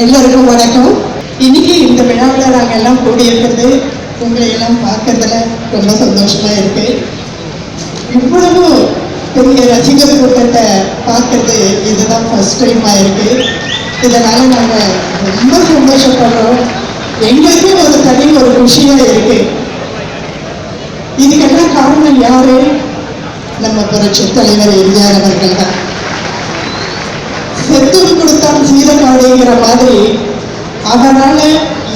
எல்லோருக்கும் வணக்கம். இன்னைக்கு இந்த விழாவில் நாங்கள் எல்லாம் கூடியிருக்கிறது உங்களை எல்லாம் பார்க்கறதுல ரொம்ப சந்தோஷமா இருக்கு. இவ்வளவு பெரிய ரசிகர் கூட்டத்தை பார்க்கறது இதுதான் ஃபர்ஸ்ட் டைம் இருக்கு. இதனால நாங்கள் ரொம்ப சந்தோஷப்படுறோம். எங்களுக்கும் ஒரு தனி ஒரு குஷியா இருக்கு. இதுக்கெல்லாம் காரணம் யாரு? நம்ம புரட்சி தலைவர் எம்ஜிஆர் அவர்கள் தான். செத்தும் கொடுத்தான் சீரகாழிங்கிற மாதிரி அதனால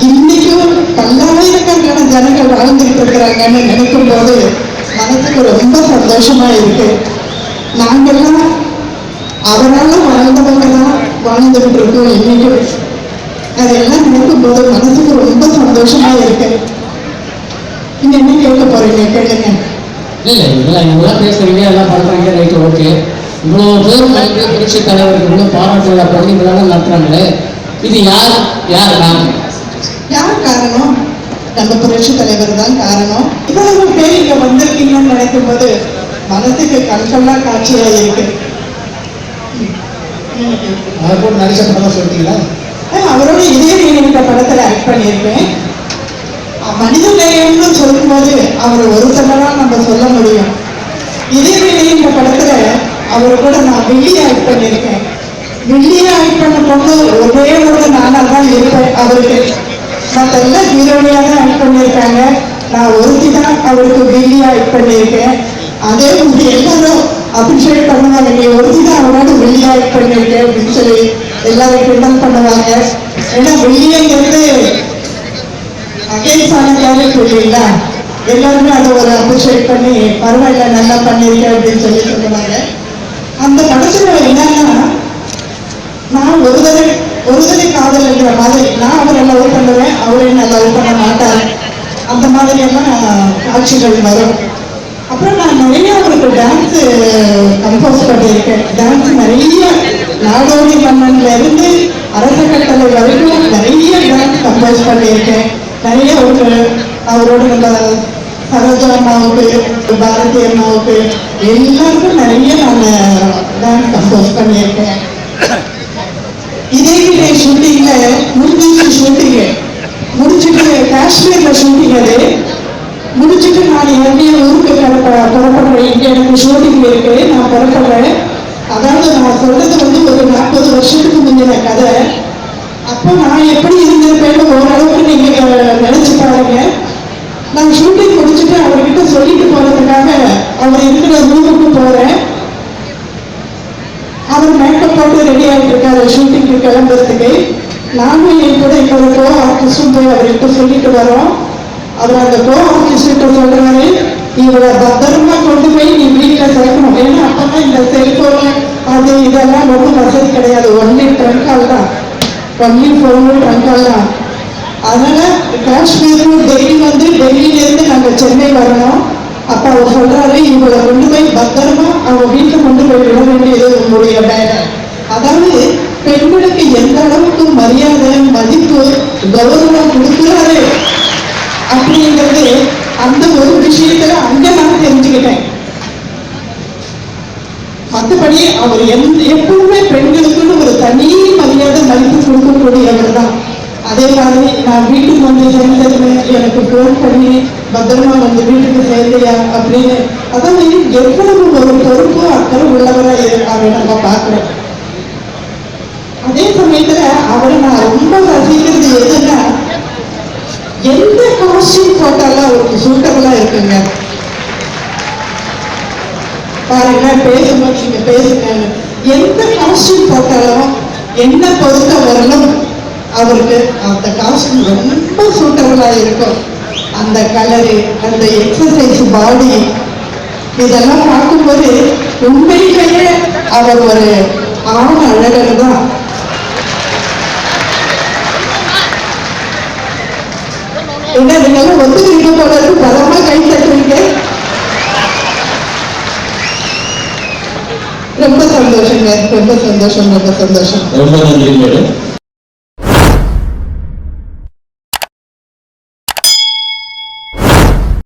இன்னைக்கும் பல்லாயிரக்கணக்கான ஜனங்கள் வாழ்ந்துட்டு இருக்கிறாங்கன்னு நினைக்கும் போது மனசுக்கு ரொம்ப சந்தோஷமா இருக்கு. நாங்கெல்லாம் அவரால வாழ்ந்தவங்க தான் வாழ்ந்துகிட்டு இருக்கோம் இன்னைக்கும். அதெல்லாம் நினைக்கும் போது மனசுக்கு ரொம்ப சந்தோஷமா இருக்கு. நீங்க என்ன கேட்க போறீங்க? கேளுங்க. இல்ல இதெல்லாம் இவங்கெல்லாம் பேசுறீங்க எல்லாம் பண்றீங்க ரைட் ஓகே. இவ்வளவு பேர் வந்து புரட்சி தலைவருக்கு இவ்வளவு பாராட்டு விழா பண்ணி இதெல்லாம் நடத்துறாங்களே. இது யார்? யார் காரணம் யார் காரணம்? நம்ம புரட்சி தலைவர் தான் காரணம். இவ்வளவு பேர் இங்க வந்திருக்கீங்கன்னு நினைக்கும் போது மனசுக்கு கண்கொள்ளா காட்சியா இருக்கு. போட்டு நடிச்ச படம் சொல்லிட்டீங்களா ஆஹ் அவரோட இதே இந்த படத்துல ஆக்ட் பண்ணியிருக்கேன் மனித நேயம்னு சொல்லும்போது அவர் ஒரு சொல்லலாம் நம்ம சொல்ல முடியும். இதே இந்த படத்துல அவர் கூட நான் வெள்ளியா ஆக்ட் பண்ணியிருக்கேன். வெள்ளியா ஆக்ட் பண்ண பொண்ணு ஒரே ஒரு நானா தான் இருப்பேன். அவருக்கு மற்ற எல்லாம் ஹீரோனியா தான் ஆக்ட் பண்ணியிருக்காங்க. நான் ஒருத்தி தான் அவருக்கு வெள்ளியா ஆக்ட் பண்ணியிருக்கேன். அதே மாதிரி எல்லாரும் அப்ரிஷியேட் பண்ணுவாங்க நீ ஒருத்தி தான் அவரோட வெள்ளியா ஆக்ட் பண்ணியிருக்கேன் அப்படின்னு சொல்லி எல்லாரும் கிண்டல் பண்ணுவாங்க. ஏன்னா வெள்ளியங்கிறது அகைன்ஸ்ட் ஆன கேரக்டர் இல்லைங்களா எல்லாருமே அதை ஒரு அப்ரிஷியேட் பண்ணி பரவாயில்ல நல்லா பண்ணியிருக்கேன் அப்படின்னு சொல்லி சொல்லுவாங்க அந்த படத்துல என்னன்னா நான் ஒரு தடவை ஒரு தடவை காதல்ங்கிற மாதிரி நான் அவரை லவ் பண்ணுவேன் அவரை நான் லவ் பண்ண மாட்டார் மாதிரியெல்லாம் காட்சிகள் வரும். அப்புறம் நான் நிறைய அவருக்கு டான்ஸு கம்போஸ் பண்ணியிருக்கேன் டான்ஸ் நிறைய நாடோடி மன்னன்ல இருந்து அரச கட்டளை வரைக்கும் நிறைய டான்ஸ் கம்போஸ் பண்ணியிருக்கேன். நிறைய ஒரு அவரோட நம்ம சரோஜா அம்மாவுக்கு பாரதி அம்மாவுக்கு எல்லாருக்கும் நிறைய நான் டான்ஸ் கம்போஸ் பண்ணியிருக்கேன். இதே விட ஷூட்டிங்கில் முடிஞ்சிச்சு ஷூட்டிங்கு முடிச்சிட்டு காஷ்மீர்ல ஷூட்டிங் அது முடிச்சிட்டு நான் என்னைய ஊருக்கு கிளப்ப புறப்படுறேன் இங்க எனக்கு ஷூட்டிங் இருக்கு நான் புறப்படுறேன். அதாவது நான் சொல்றது வந்து ஒரு நாற்பது வருஷத்துக்கு முந்தின கதை. அப்போ நான் எப்படி இருந்திருப்பேன்னு ஓரளவுக்கு நீங்க நினைச்சு பாருங்க. நான் ஷூட்டிங் முடிச்சுட்டு அவர்கிட்ட சொல்லிட்டு போறதுக்காக அவர் இருக்கிற ரூமுக்கு போறேன். அவர் மேக்கப் போட்டு ரெடி ஆகிட்டு இருக்காரு ஷூட்டிங்க்கு கிளம்புறதுக்கு. நானும் என் கூட இன்னொரு கோ ஆர்டிஸ்டும் போய் அவர்கிட்ட சொல்லிட்டு வரோம். அவர் அந்த கோ ஆர்டிஸ்ட் சொல்றாரு இவரை பத்திரமா கொண்டு போய் நீ வீட்டில் சேர்க்கணும். ஏன்னா அப்பதான் இந்த செல்போன் அது இதெல்லாம் ஒன்றும் வசதி கிடையாது. ஒன்லி ட்ரங்கால் தான். ஒன்லி ஃபோனு ட்ரங்கால் தான். அதனால காஷ்மீர் டெல்லி வந்து டெல்லியில இருந்து நாங்க சென்னை வரணும். அப்ப அவர் சொல்றாரு இவங்களை கொண்டு போய் பத்திரமா அவங்க வீட்டுல கொண்டு போய் விட வேண்டியது உங்களுடைய வேலை. அதாவது பெண்களுக்கு எந்த அளவுக்கு மரியாதை மதிப்பு கௌரவம் கொடுக்கிறாரு அப்படிங்கிறது அந்த ஒரு விஷயத்துல அவர் எந்த எப்பவுமே பெண்களுக்குன்னு ஒரு தனி மரியாதை மதிப்பு கொடுக்கக்கூடியவர் தான். அதே மாதிரி நான் வீட்டுக்கு வந்து சேர்ந்ததுமே எனக்கு ஃபோன் பண்ணி பத்திரமா வந்து வீட்டுக்கு சேர்ந்தியா அப்படின்னு. அதாவது எவ்வளவு ஒரு பொறுப்பு அக்கறை உள்ளவரா இருக்காரு நம்ம பார்க்கிறோம். அதே சமயத்துல அவரை நான் ரொம்ப ரசிக்கிறது எதுன்னா எந்த காஸ்டியூம் போட்டாலும் அவருக்கு சூட்டபிளா இருக்குங்க. பாருங்க பேசும்போது நீங்க பேசுங்க எந்த காஸ்டியூம் போட்டாலும் என்ன பொறுத்த வரலும் அவருக்கு அந்த காஸ்டியூம் ரொம்ப சூட்டபுளாக இருக்கும். அந்த கலரு அந்த எக்ஸசைஸ் பாடி இதெல்லாம் பார்க்கும்போது உண்மையிலேயே அவர் ஒரு ஆண் அழகர் தான். என்ன நீங்க ஒத்துக்கிறீங்க போல இருக்கு? பலமா கை தட்டுறீங்க? ரொம்ப சந்தோஷங்க ரொம்ப சந்தோஷம் ரொம்ப சந்தோஷம். ரொம்ப நன்றி மேடம்.